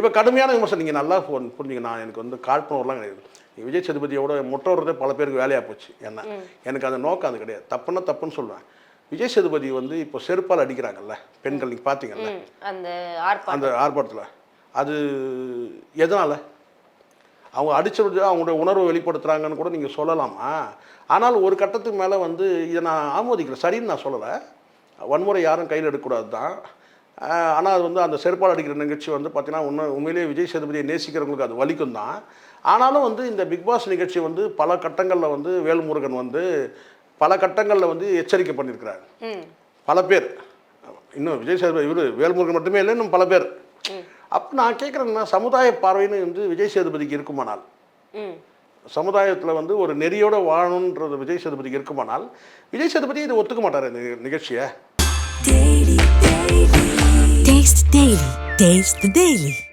இப்போ கடுமையான விமர்சனம். நீங்கள் நல்லா புரிஞ்சுங்க. நான் எனக்கு வந்து காழ்ப்புணர்வுலாம் கிடையாது. விஜய் சேதுபதியோட முட்டை விடுறதே பல பேருக்கு வேலையாக போச்சு. என்ன? எனக்கு அந்த நோக்கம் அது கிடையாது. தப்புன்னா தப்புன்னு சொல்லுவேன் விஜய் சேதுபதி வந்து இப்போ செருப்பால் அடிக்கிறாங்கல்ல? பெண்கள் நீங்கள் பார்த்தீங்கல்ல அந்த அந்த ஆர்ப்பாட்டத்தில். அது எதனால்? அவங்க அடிச்சது அவங்களோட உணர்வை வெளிப்படுத்துகிறாங்கன்னு கூட நீங்கள் சொல்லலாமா? ஆனால் ஒரு கட்டத்துக்கு மேலே வந்து இதை நான் ஆமோதிக்கிறேன் சரின்னு நான் சொல்லலை. வன்முறை யாரும் கையில் எடுக்கக்கூடாது தான் ஆனால் அது வந்து அந்த செருப்பால் அடிக்கிற நிகழ்ச்சி வந்து பார்த்தீங்கன்னா உண்மை உண்மையிலேயே விஜய் சேதுபதியை நேசிக்கிறவங்களுக்கு அது வலிக்கும் தான் ஆனாலும் வந்து இந்த பிக் பாஸ் நிகழ்ச்சி வந்து பல கட்டங்களில் வந்து வேல்முருகன் வந்து பல கட்டங்களில் வந்து எச்சரிக்கை பண்ணியிருக்கிறார். ம். பல பேர். இன்னும் விஜய் சேதுபதி இவர் வேல்முருகன் மட்டுமே இல்லை இன்னும் பல பேர். அப்போ நான் கேட்குறேன்னா சமுதாய பார்வைன்னு வந்து விஜய் சேதுபதிக்கு இருக்குமானால் ம். சமுதாயத்தில் வந்து ஒரு நெறியோட வாழணுன்றது விஜய் சேதுபதிக்கு இருக்குமானால் விஜய் சேதுபதி இதை ஒத்துக்க மாட்டார் இந்த நிகழ்ச்சியை. Dave's the Daily.